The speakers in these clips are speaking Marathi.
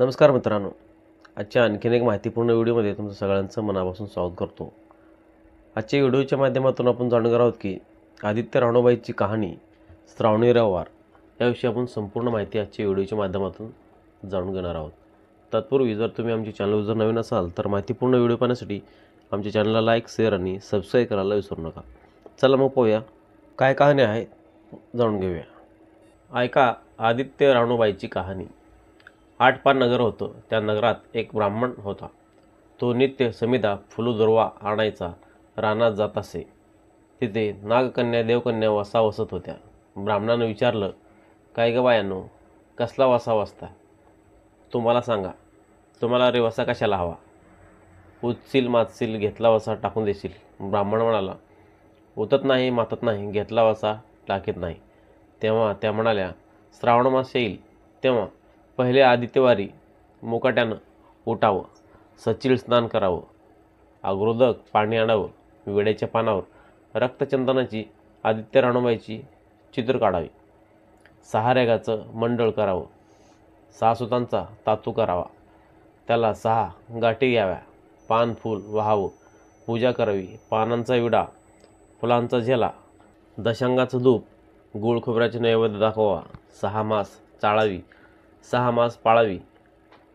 नमस्कार मित्रांनो. आजच्या आणखीन एक माहितीपूर्ण व्हिडिओमध्ये तुमचं सगळ्यांचं मनापासून स्वागत करतो. आजच्या व्हिडिओच्या माध्यमातून आपण जाणून घेणार आहोत की आदित्य राणोबाईची कहाणी श्रावणी रवार याविषयी आपण संपूर्ण माहिती आजच्या व्हिडिओच्या माध्यमातून जाणून घेणार आहोत. तत्पूर्वी जर तुम्ही आमच्या चॅनलवर जर नवीन असाल तर माहितीपूर्ण व्हिडिओ पाहण्यासाठी आमच्या चॅनलला लाईक शेअर आणि सबस्क्राईब करायला विसरू नका. चला मग पाहूया काय कहाणी आहे जाणून घेऊया. ऐका आदित्य राणोबाईची कहाणी. आठपार नगर होतं. त्या नगरात एक ब्राह्मण होता. तो नित्य समिधा फुलुदुर्वा आणायचा. रानात जात असे. तिथे नागकन्या देवकन्या वसा वसत होत्या. ब्राह्मणानं विचारलं काय ग बायानो कसला वसा वसता तुम्हाला सांगा. तुम्हाला रे वसा कशाला हवा? उचसील मातशील घेतला वसा टाकून देशील. ब्राह्मण म्हणाला उतत नाही मातत नाही घेतला वसा टाकीत नाही. तेव्हा त्या म्हणाल्या श्रावण मास येईल. तेव्हा पहिले आदित्यवारी मुकाट्यानं उठावं सचिल स्नान करावं अग्रोदक पाणी आणावं वेड्याच्या पानावर रक्तचंदनाची आदित्य राणोबाईची चित्र काढावी. सहारेगाचं मंडळ करावं सासुतांचा तातू करावा त्याला सहा गाठी घ्याव्या पान फूल वाहावं पूजा करावी पानांचा विडा फुलांचा झेला दशांगाचं धूप गुळ खोबऱ्याचे नैवेद्य दाखवा सहा मास चाळावी सहा मास पाळावी.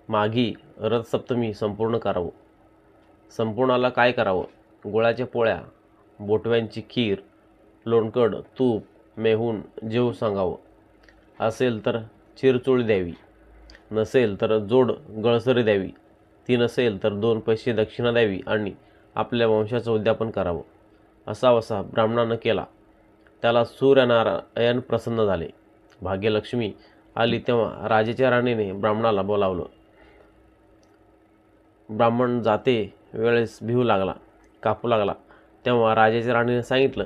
माघी रथसप्तमी संपूर्ण करावं. संपूर्णाला काय करावं? गुळाच्या पोळ्या बोटव्यांची खीर लोणकड तूप मेहून जेव सांगावं. असेल तर चिरचोळी द्यावी. नसेल तर जोड गळसरी द्यावी. ती नसेल तर दोन पैसे दक्षिणा द्यावी आणि आपल्या वंशाचं उद्यापन करावं. असा वसा ब्राह्मणानं केला. त्याला सूर्यनारायण प्रसन्न झाले. भाग्यलक्ष्मी आली तेव्हा राजाच्या राणीने ब्राह्मणाला बोलावलं. ब्राह्मण जाते वेळेस भिवू लागला कापू लागला. तेव्हा राजाच्या राणीने सांगितलं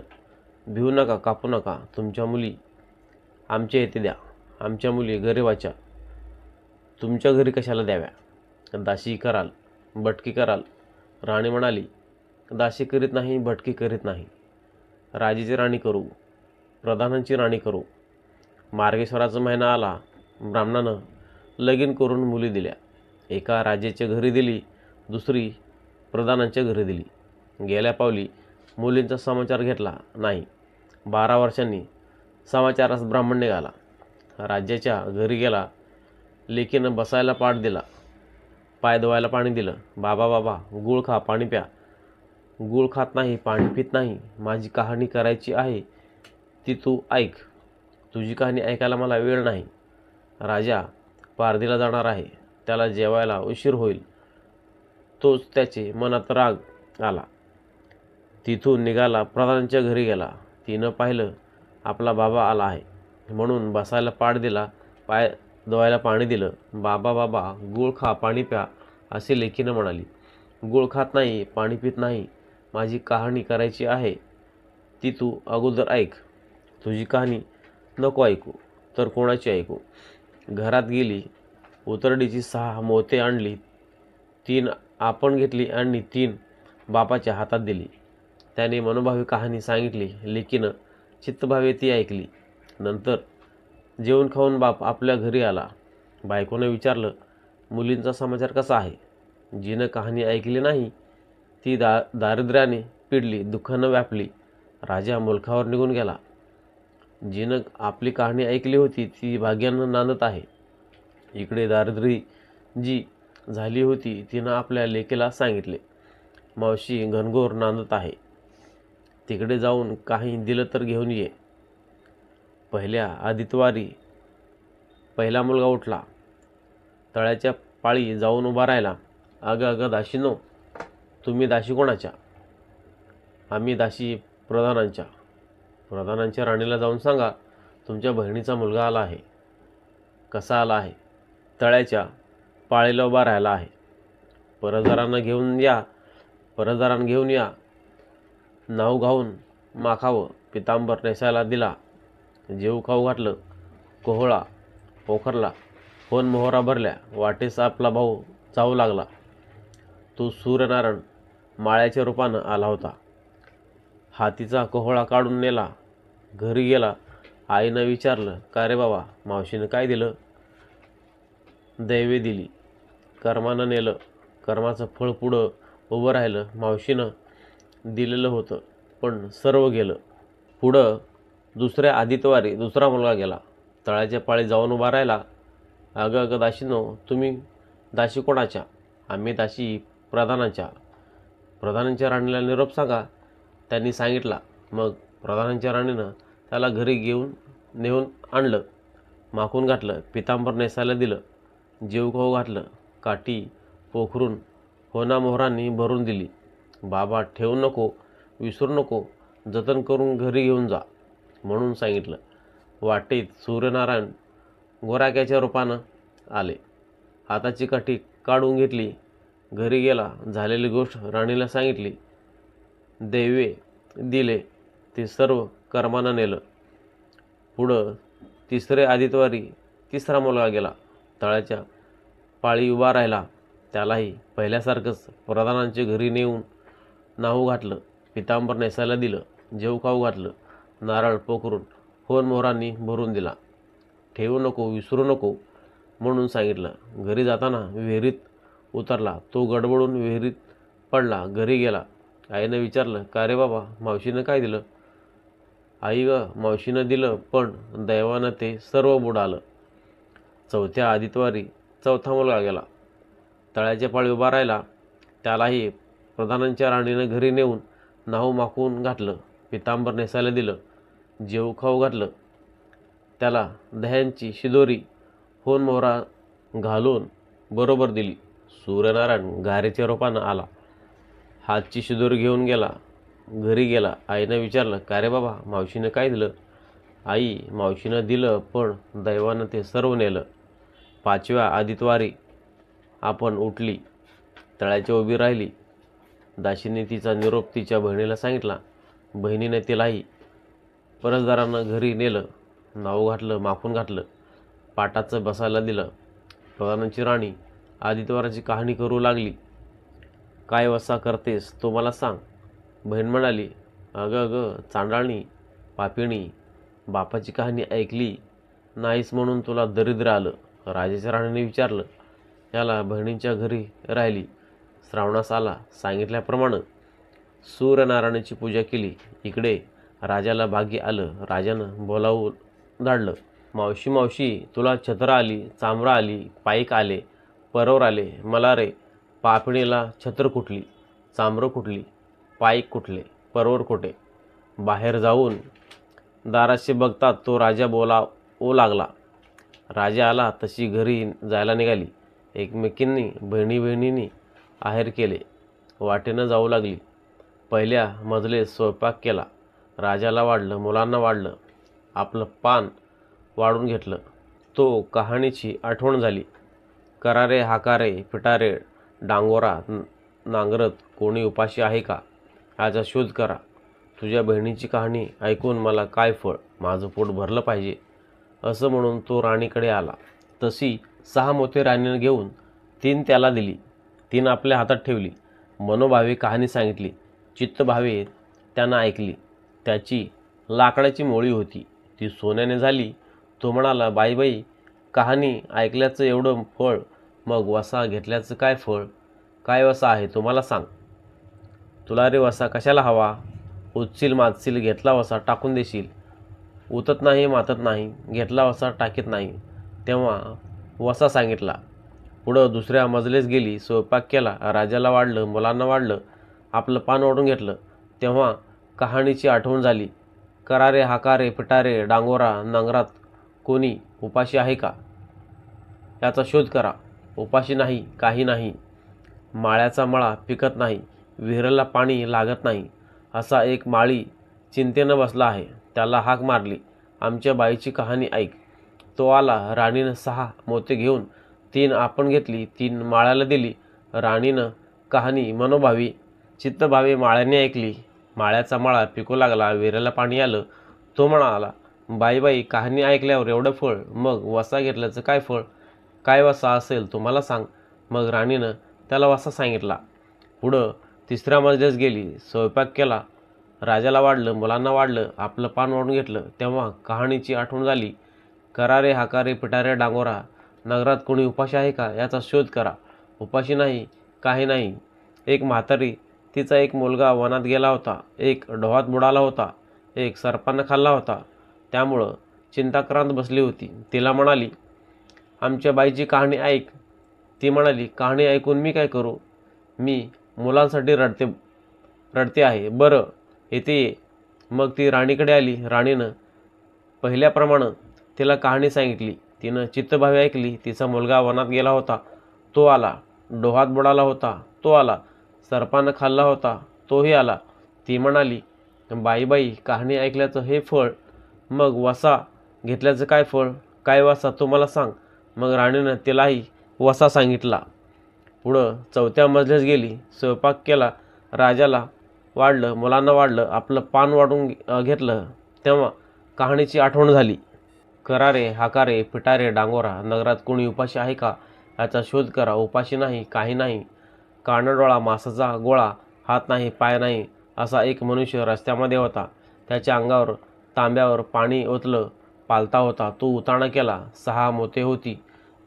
भिवू नका कापू नका. तुमच्या मुली आमच्या येथे द्या. आमच्या मुली गरिबाच्या. तुमच्या घरी कशाला द्याव्या? दाशी कराल भटकी कराल. राणी म्हणाली दाशी करीत नाही भटकी करीत नाही. राजेची राणी करू प्रधानांची राणी करू. मार्गेश्वराचा महिना आला ब्राह्मणानं लगीन करून मुली दिल्या. एका राजेच्या घरी दिली दुसरी प्रधानांच्या घरी दिली. गेल्या पावली मुलींचा समाचार घेतला नाही. बारा वर्षांनी समाचारास ब्राह्मण निघाला. राज्याच्या घरी गेला लेकीनं बसायला पाठ दिला पाय धुवायला पाणी दिलं. बाबा बाबा गुळ खा पाणी प्या. गुळ खात नाही पाणी पित नाही. माझी कहाणी करायची आहे ती तू ऐक. तुझी कहाणी ऐकायला मला वेळ नाही. राजा पारधीला जाणार आहे. त्याला जेवायला उशीर होईल. तोच त्याचे मनात राग आला. तिथून निघाला प्रधानांच्या घरी गेला. तिनं पाहिलं आपला बाबा आला आहे. म्हणून बसायला पाठ दिला पाय धुवायला पाणी दिलं. बाबा बाबा गुळ खा पाणी प्या असे लेखीनं म्हणाली. गुळ खात नाही पाणी पित नाही. माझी कहाणी करायची आहे. ती तू अगोदर ऐक. तुझी कहाणी नको ऐकू तर कोणाची ऐकू? घरात गेली उतरडीची सहा मोते आणली तीन आपण घेतली आणि तीन बापाच्या हातात दिली. त्याने मनोभावी कहाणी सांगितली लेकीनं चित्तभावे ती ऐकली. नंतर जेवण खाऊन बाप आपल्या घरी आला. बायकोनं विचारलं मुलींचा समाचार कसा आहे? जिनं कहाणी ऐकली नाही ती दा दारिद्र्याने पिडली दुःखानं व्यापली राजा मुलखावर निघून गेला. जिनं आपली कहाणी ऐकली होती ती भाग्यानं नांदत आहे. इकडे दारिद्री जी झाली होती तिनं आपल्या लेकीला सांगितले मावशी घनघोर नांदत आहे. तिकडे जाऊन काही दिलं तर घेऊन ये. पहिल्या आदितवारी पहिला मुलगा उठला. तळ्याच्या पाळी जाऊन उभा राहिला. अगं अगं दाशीनो तुम्ही दाशी कोणाच्या? आम्ही दाशी प्रधानांच्या. प्रधानांच्या राणीला जाऊन सांगा तुमच्या बहिणीचा मुलगा आला आहे. कसा आला आहे? तळ्याच्या पाळीला उभा राहिला आहे. परजदारांना घेऊन या परजदारांना घेऊन या. नाव घाऊन माखावं पितांबर नेसायला दिला. जेऊ खाऊ घातलं कोहळा पोखरला होन मोहरा भरल्या वाटेस आपला भाऊ जाऊ लागला. तो सूर्यनारायण माळ्याच्या रूपानं आला होता. हातीचा कोहळा काढून नेला. घरी गेला. आईनं विचारलं का रे बाबा मावशीनं काय दिलं? दैवे दिली. कर्मानं नेलं. कर्माचं फळ पुढं उभं राहिलं. मावशीनं दिलेलं होतं पण सर्व गेलं. पुढं दुसऱ्या आदितवारी दुसरा मुलगा गेला. तळ्याच्या पाळी जाऊन उभा राहिला. अगं अगं दाशीनो तुम्ही दाशी कोणाच्या? आम्ही दाशी प्रधानाच्या. प्रधानांच्या राणीला निरोप सांगा. त्यांनी सांगितला. मग प्रधानांच्या राणीनं त्याला घरी घेऊन नेऊन आणलं. माखून घातलं पितांबर नेसायला दिलं जेव खाऊ घातलं काठी पोखरून होना मोहरांनी भरून दिली. बाबा ठेवू नको विसरू नको जतन करून घरी घेऊन जा म्हणून सांगितलं. वाटेत सूर्यनारायण गोराक्याच्या रूपानं आले. हाताची काठी काढून घेतली. घरी गेला झालेली गोष्ट राणीला सांगितली. देवे दिले ते सर्व कर्मानं नेलं. पुढं तिसरे आदित्यवारी तिसरा मुलगा गेला. तळ्याच्या पाळी उभा राहिला. त्यालाही पहिल्यासारखंच प्रधानांचे घरी नेऊन नाहू घातलं. पितांबर नेसायला दिलं जेव खाऊ घातलं. नारळ पोखरून होन मोहरांनी भरून दिला. ठेवू नको विसरू नको म्हणून सांगितलं. घरी जाताना विहिरीत उतरला. तो गडबडून विहिरीत पडला. घरी गेला. आईनं विचारलं का रे बाबा मावशीनं काय दिलं? आई ग मावशीनं दिलं पण दैवानं ते सर्व बुडालं चौथ्या आदित्यवारी चौथा मुलगा गेला. तळ्याच्या पाळी उभा राहिला. त्यालाही प्रधानांच्या राणीनं घरी नेऊन नाहू माकून घातलं. पितांबर नेसायला दिलं. जेव खाऊ घातलं. त्याला दह्यांची शिदोरी होन मोहरा घालून बरोबर दिली. सूर्यनारायण गारेच्या रूपानं आला. हातची शिदोर घेऊन गेला. घरी गेला. आईनं विचारलं का रे बाबा मावशीनं काय दिलं? आई मावशीनं दिलं पण दैवानं ते सर्व नेलं. पाचव्या आदितवारी आपण उठली तळ्याच्या उभी राहिली. दाशीने तिचा निरोप तिच्या बहिणीला सांगितला. बहिणीने तिलाही परसदारानं घरी नेलं नाव घातलं माफून घातलं पाटाचं बसायला दिलं. प्रधानांची राणी आदित्यवाराची कहाणी करू लागली. काय वसा करतेस तो मला सांग. बहीण म्हणाली अगं अगं चांडाळणी पापिणी बापाची कहाणी ऐकली नाहीस म्हणून तुला दरिद्र आलं. राजाच्या राणीने विचारलं. याला बहिणींच्या घरी राहिली. श्रावणास आला. सांगितल्याप्रमाणे सूर्यनारायणाची पूजा केली. इकडे राजाला भागी आलं. राजानं बोलावून धाडलं. मावशी मावशी तुला छत्र आली चांबरा आली पाईक आले परवर आले. मला रे पापणीला छत्र कुठली चांबरं कुठली पाईक कुठले परवर कुठे? बाहेर जाऊन दाराशी बघतात तो राजा बोला ओ लागला. राजा आला तशी घरी जायला निघाली. एकमेकींनी बहिणी बहिणींनी आहेर केले. वाटेनं जाऊ लागली. पहिल्या मजले स्वयंपाक केला. राजाला वाढलं मुलांना वाढलं. आपलं पान वाढून घेतलं. तो कहाणीची आठवण झाली. करारे हाकारे पिटारे डांगोरा नांगरत कोणी उपाशी आहे का? याचा शोध करा. तुझ्या बहिणीची कहाणी ऐकून मला काय फळ माझं पोट भरलं पाहिजे? असं म्हणून तो राणीकडे आला. तशी सहा मोती राणीनं घेऊन तीन त्याला दिली. तीन आपल्या हातात ठेवली. मनोभावे कहाणी सांगितली. चित्तभावे त्यांना ऐकली. त्याची लाकडाची मोळी होती. ती सोन्याने झाली. तो म्हणाला बाई बाई कहाणी ऐकल्याचं एवढं फळ मग वसा घेतल्याचं काय फळ? काय वसा आहे तुम्हाला सांग. तुला रे वसा कशाला हवा? उचशील मातशील घेतला वसा टाकून देशील. उतत नाही मातत नाही घेतला वसा टाकीत नाही. तेव्हा वसा सांगितला. पुढं दुसऱ्या मजलेस गेली स्वयंपाक केला राजाला वाढलं मुलांना वाढलं आपलं पान ओढून घेतलं. तेव्हा कहाणीची आठवण झाली. करारे हाकारे पिटारे डांगोरा नांगरात कोणी उपाशी आहे का? याचा शोध करा. उपाशी नाही काही नाही. माळ्याचा मळा पिकत नाही विहिरीला पाणी लागत नाही असा एक माळी चिंतेनं बसला आहे. त्याला हाक मारली. आमच्या बाईची कहाणी ऐक. तो आला राणीनं सहा मोते घेऊन. तीन आपण घेतली तीन माळ्याला दिली. राणीनं कहाणी मनोभावी चित्तभावी माळ्याने ऐकली. माळ्याचा माळा पिकू लागला विहिरीला पाणी आलं. तो म्हणाला बाई बाई कहाणी ऐकल्यावर एवढं फळ मग वसा घेतल्याचं काय फळ? काय वसा असेल तुम्हाला सांग. मग राणीनं त्याला वासा सांगितला. पुढं तिसऱ्या मजल्यास गेली स्वयंपाक केला. राजाला वाढलं मुलांना वाढलं आपलं पान ओढून घेतलं. तेव्हा कहाणीची आठवण झाली करारे हाकारे पिटारे डांगोरा नगरात कोणी उपाशी आहे का याचा शोध करा. उपाशी नाही काही नाही. एक म्हातारी तिचा एक मुलगा वनात गेला होता. एक डोहात बुडाला होता. एक सर्पानं खाल्ला होता. त्यामुळं चिंताक्रांत बसली होती. तिला म्हणाली आमच्या बाईची कहाणी ऐक. ती म्हणाली कहाणी ऐकून मी काय करू? मी मुलांसाठी रडते रडते आहे. बरं येते ये. मग ती राणीकडे आली. राणीनं पहिल्याप्रमाणे तिला कहाणी सांगितली. तिनं चित्तभावी ऐकली. तिचा मुलगा वनात गेला होता. तो आला. डोहात बुडाला होता. तो आला. सर्पानं खाल्ला होता. तोही आला. ती म्हणाली बाई बाई कहाणी ऐकल्याचं हे फळ मग वसा घेतल्याचं काय फळ? काय वसा? तू मला सांग. मग राणीनं तिलाही वसा सांगितला. पुढं चौथ्या मजल्यास गेली स्वयंपाक केला राजाला वाढलं मुलांना वाढलं आपलं पान वाढून घेतलं तेव्हा कहाणीची आठवण झाली. करारे हाकारे पिटारे डांगोरा नगरात कोणी उपाशी आहे का? याचा शोध करा उपाशी नाही काही नाही. कानडोळा मासाचा गोळा हात नाही पाय नाही असा एक मनुष्य रस्त्यामध्ये होता. त्याच्या अंगावर तांब्यावर पाणी ओतलं पालता होता. तो उताणा केला सहा मोते होती.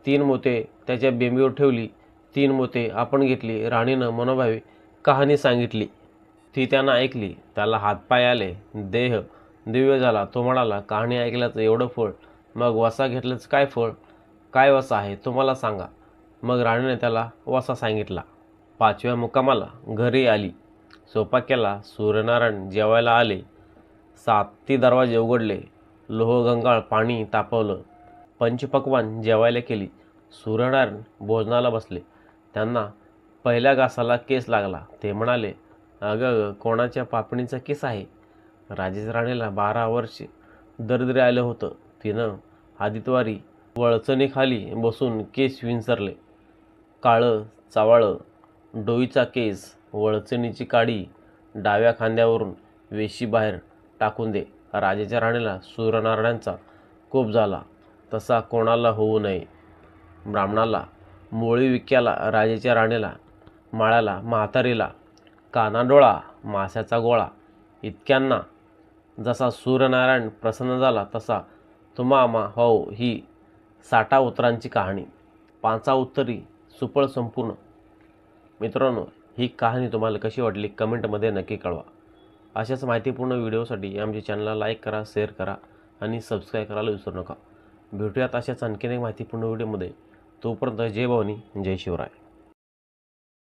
तीन मोते त्याच्या बेंबीवर ठेवली. तीन मोते आपण घेतली. राणीनं मनोभावे कहाणी सांगितली. ती त्यानं ऐकली. त्याला हातपाय आले. देह दिव्य झाला. तो म्हणाला कहाणी ऐकल्याचं एवढं फळ. मग वसा घेतल्याचं काय फळ? काय वसा आहे? तुम्हाला सांगा. मग राणीने त्याला वसा सांगितला. पाचव्या मुक्कामाला घरी आली. स्वयंपाक केला. सूर्यनारायण जेवायला आले. सात ती दरवाजे उघडले. लोहगंगाळ पाणी तापवलं. पंचपक्वान जेवायला केली. सूर्यनारायण भोजनाला बसले. त्यांना पहिल्या घासाला केस लागला. ते म्हणाले अगं कोणाच्या पापणीचा केस आहे? राजेश राणीला बारा वर्षे दरिद्र आलं होतं. तिनं आदितवारी वळचणीखाली बसून केस विंचरले. काळं चावाळं डोईचा केस वळचणीची काडी डाव्या खांद्यावरून वेशी बाहेर टाकून दे. राजेच्या राणीला सूर्यनारायणांचा कोप झाला. तसा कोणाला होऊ नये. ब्राह्मणाला मोळी विक्याला राजाच्या राणीला माळ्याला म्हातारीला कानाडोळा माशाचा गोळा इतक्यांना. जसा सूर्यनारायण प्रसन्न झाला तसा तुम्हामा हो ही साठा उत्तरांची कहाणी. पाचा उत्तरी सुपळ संपूर्ण. मित्रांनो ही कहाणी तुम्हाला कशी वाटली कमेंटमध्ये नक्की कळवा. अशाच माहितीपूर्ण व्हिडिओसाठी आमच्या चॅनलला लाईक करा शेअर करा आणि सबस्क्राईब करायला विसरू नका. भेटूयात अशाच आणखीन एक माहितीपूर्ण व्हिडिओमध्ये. तोपर्यंत जय भवानी जय शिवराय.